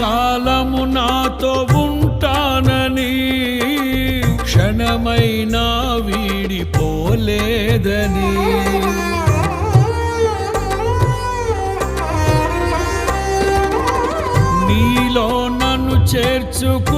కాలము నాతో ఉంటానని క్షణమైనా వీడిపోలేదని. నీలో నన్ను చేర్చుకు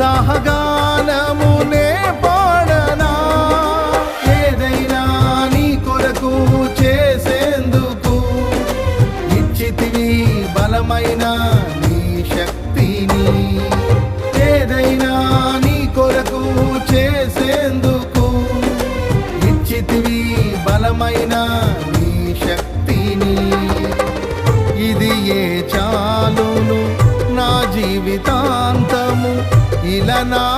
ఉత్సాహగానమునే ना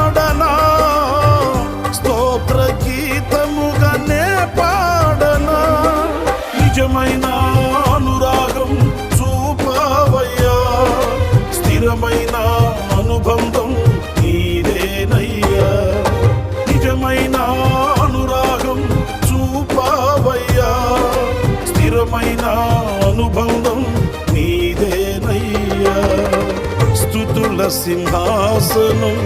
స్థుతుల సింహాసనం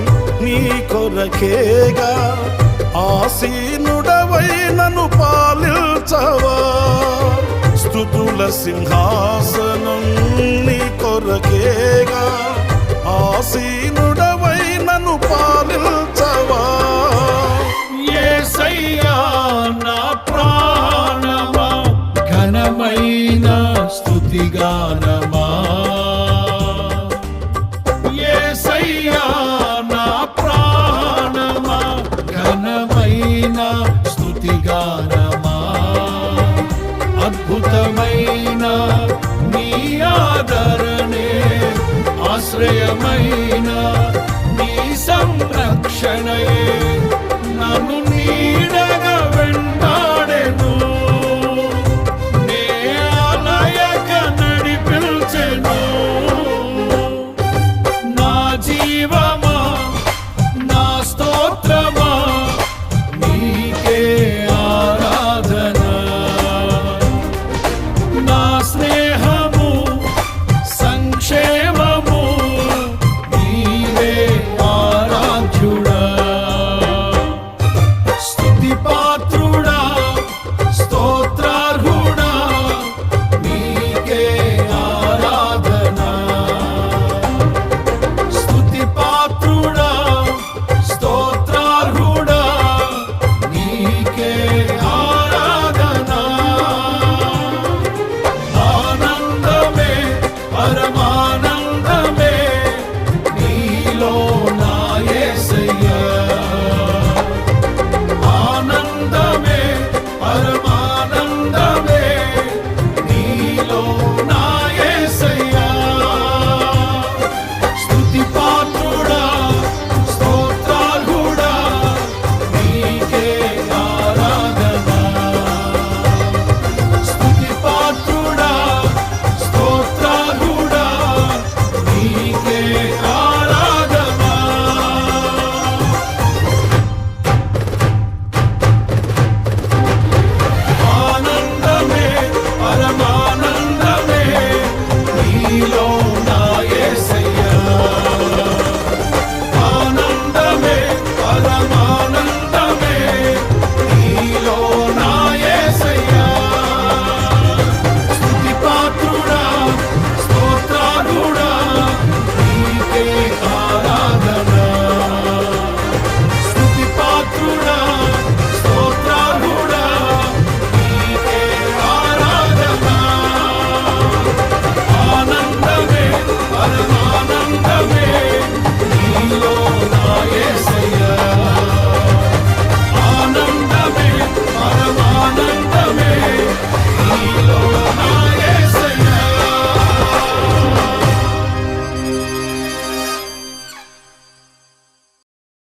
నీ కొరకేగా. ఆసీనుడవై నన్ను పాలించవా స్థుతుల సింహాసనం నీ కొరకేగా. ఆసీనుడవై నన్ను పాలించవా యేసయ్యా నా ప్రాణమా ఘనమైన స్థుతిగానా ఆదరణే ఆశ్రయమైన నీ సంరక్షణయే.